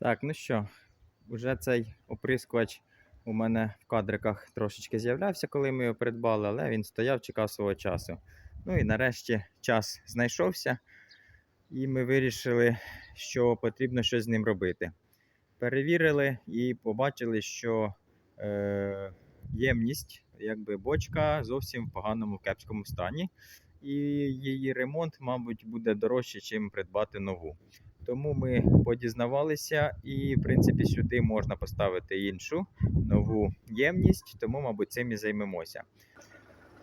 Так, ну що, вже цей оприскувач у мене в кадриках трошечки з'являвся, коли ми його придбали, але він стояв, чекав свого часу. Ну і нарешті час знайшовся, і ми вирішили, що потрібно щось з ним робити. Перевірили і побачили, що е, ємність, якби бочка зовсім в поганому кепському стані, і її ремонт, мабуть, буде дорожче, ніж придбати нову. Тому ми подізнавалися, і, в принципі, сюди можна поставити іншу нову ємність, тому, мабуть, цим і займемося.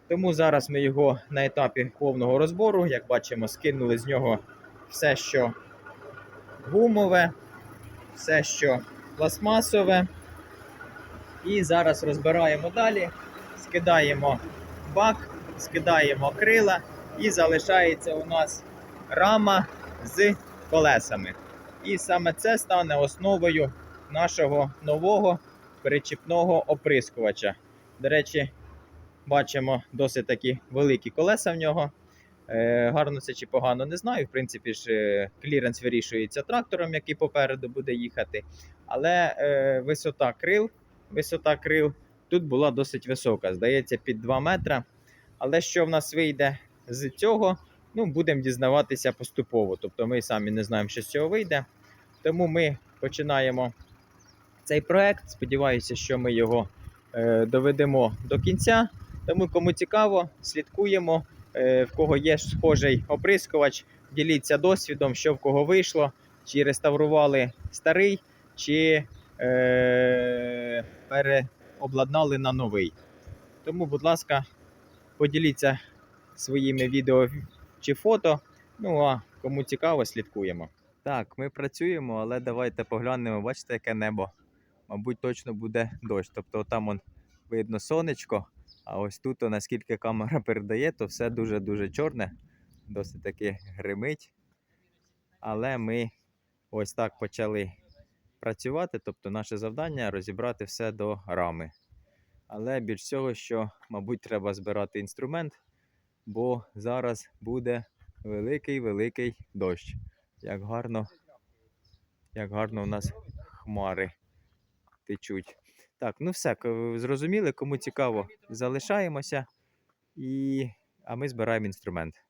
Тому зараз ми його на етапі повного розбору, як бачимо, скинули з нього все, що гумове, все, що пластмасове. І зараз розбираємо далі, скидаємо бак, скидаємо крила, і залишається у нас рама з колесами. І саме це стане основою нашого нового перечіпного оприскувача. До речі, бачимо досить такі великі колеса в нього. Е, гарно це чи погано не знаю. В принципі ж е, кліренс вирішується трактором, який попереду буде їхати. Але е, висота крил, висота крил тут була досить висока, здається, під 2 метра. Але що в нас вийде з цього, ну, будемо дізнаватися поступово. Тобто ми самі не знаємо, що з цього вийде. Тому ми починаємо цей проект. Сподіваюся, що ми його е, доведемо до кінця. Тому, кому цікаво, слідкуємо. Е, в кого є схожий оприскувач, діліться досвідом, що в кого вийшло, чи реставрували старий, чи е, переобладнали на новий. Тому, будь ласка, поділіться своїми відео чи фото. Ну а кому цікаво, слідкуємо. Так, ми працюємо, але давайте поглянемо, бачите, яке небо. Мабуть, точно буде дощ. Тобто там он видно сонечко, а ось тут, наскільки камера передає, то все дуже-дуже чорне, досить таки гримить. Але ми ось так почали працювати. Тобто наше завдання розібрати все до рами. Але більш всього, що, мабуть, треба збирати інструмент, бо зараз буде великий-великий дощ. Як гарно, як гарно у нас хмари течуть. Так, ну все, зрозуміли, кому цікаво, залишаємося, і... а ми збираємо інструмент.